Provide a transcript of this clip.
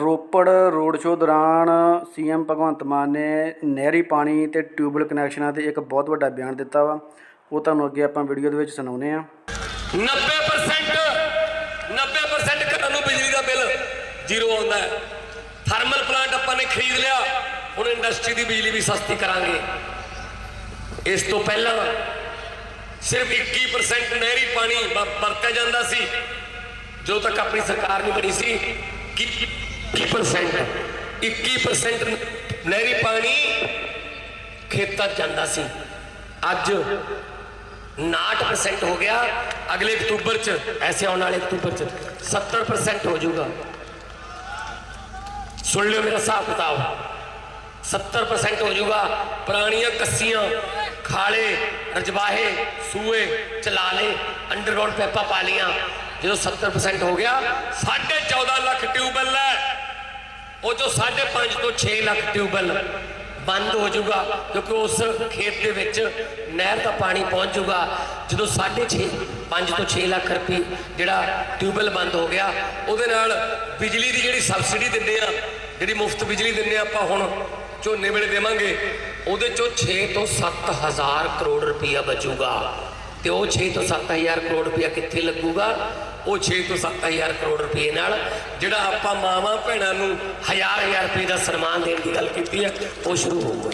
Ropar road show ਦੌਰਾਨ CM Bhagwant Mann ਨੇ ਨਹਿਰੀ ਪਾਣੀ ਤੇ ਟਿਊਬਵੈੱਲ ਕਨੈਕਸ਼ਨਾਂ ਤੇ ਇੱਕ ਬਹੁਤ ਵੱਡਾ ਬਿਆਨ ਦਿੱਤਾ ਵਾ। ਉਹ ਤੁਹਾਨੂੰ ਅੱਗੇ ਆਪਾਂ ਵੀਡੀਓ ਦੇ ਵਿੱਚ ਸੁਣਾਉਂਦੇ ਆ 90% 90% ਘਰਾਂ ਨੂੰ ਬਿਜਲੀ ਦਾ ਬਿੱਲ ਜ਼ੀਰੋ ਆਉਂਦਾ ਹੈ। ਥਰਮਲ ਪਲਾਂਟ ਆਪਾਂ ਨੇ ਖਰੀਦ ਲਿਆ। ਹੁਣ ਇੰਡਸਟਰੀ ਦੀ ਬਿਜਲੀ ਵੀ ਸਸਤੀ ਕਰਾਂਗੇ। ਇਸ ਤੋਂ ਪਹਿਲਾਂ ਸਿਰਫ 21% ਨਹਿਰੀ ਪਾਣੀ ਵ- ਵਰਤਿਆ ਜਾਂਦਾ ਸੀ। ਜੋ ਤੱਕ ਆਪਣੀ ਸਰਕਾਰ ਨਹੀਂ ਬਣੀ ਸੀ ਕਿ 21% 21% ਨਹਿਰੀ ਪਾਣੀ ਖੇਤਾਂ 'ਚ ਜਾਂਦਾ ਸੀ ਅੱਜ 59% ਹੋ ਗਿਆ ਅਗਲੇ ਅਕਤੂਬਰ ਚ ਐਸੇ ਆਉਣ ਵਾਲੇ ਅਕਤੂਬਰ ਚ 70% ਹੋ ਜਾਊਗਾ ਸੁਣ ਲਿਓ ਮੇਰਾ ਹਿਸਾਬ ਕਿਤਾਬ 70% ਹੋ ਜਾਊਗਾ ਪੁਰਾਣੀਆਂ ਕੱਸੀਆਂ ਖਾਲੇ ਰਜਵਾਹੇ ਸੂਏ ਚਲਾਲੇ ਅੰਡਰਗਰਾਉਂਡ ਪੈਪਾ ਪਾ ਲੀਆਂ ਜਦੋਂ 70% ਹੋ ਗਿਆ 14.5 ਲੱਖ ਟਿਊਬਵੈੱਲ ਹੈ ਉਹ ਜੋ 5.5 ਤੋਂ 6 ਲੱਖ ਟਿਊਬਵੈੱਲ ਬੰਦ ਹੋ ਜਾਊਗਾ, ਕਿਉਂਕਿ ਉਸ ਖੇਤ ਦੇ ਵਿੱਚ ਨਹਿਰ ਦਾ ਪਾਣੀ ਪਹੁੰਚ ਜਾਊਗਾ। ਜਦੋਂ 6.5 5 ਤੋਂ 6 ਲੱਖ ਰੁਪਏ ਜਿਹੜਾ ਟਿਊਬਵੈੱਲ ਬੰਦ ਹੋ ਗਿਆ, ਉਹਦੇ ਨਾਲ ਬਿਜਲੀ ਦੀ ਜਿਹੜੀ ਸਬਸਿਡੀ ਦਿੰਦੇ ਆ, ਜਿਹੜੀ ਮੁਫਤ ਬਿਜਲੀ ਦਿੰਦੇ ਆ ਆਪਾਂ ਹੁਣ ਝੋਨੇ ਵੇਲੇ ਦੇਵਾਂਗੇ, ਉਹਦੇ ਚੋਂ 6 ਤੋਂ 7000 ਕਰੋੜ ਰੁਪਇਆ ਬਚੂਗਾ। ਤੇ ਉਹ 6 ਤੋਂ 7000 ਕਰੋੜ ਰੁਪਇਆ ਕਿੱਥੇ ਲੱਗੂਗਾ? ਉਹ 6 ਤੋਂ 7000 ਕਰੋੜ ਰੁਪਏ ਨਾਲ ਜਿਹੜਾ ਆਪਾਂ ਮਾਵਾਂ ਭੈਣਾਂ ਨੂੰ ਹਜ਼ਾਰ ਹਜ਼ਾਰ ਰੁਪਏ ਦਾ ਸਨਮਾਨ ਦੇਣ ਦੀ ਗੱਲ ਕੀਤੀ ਹੈ, ਉਹ ਸ਼ੁਰੂ ਹੋਊਗਾ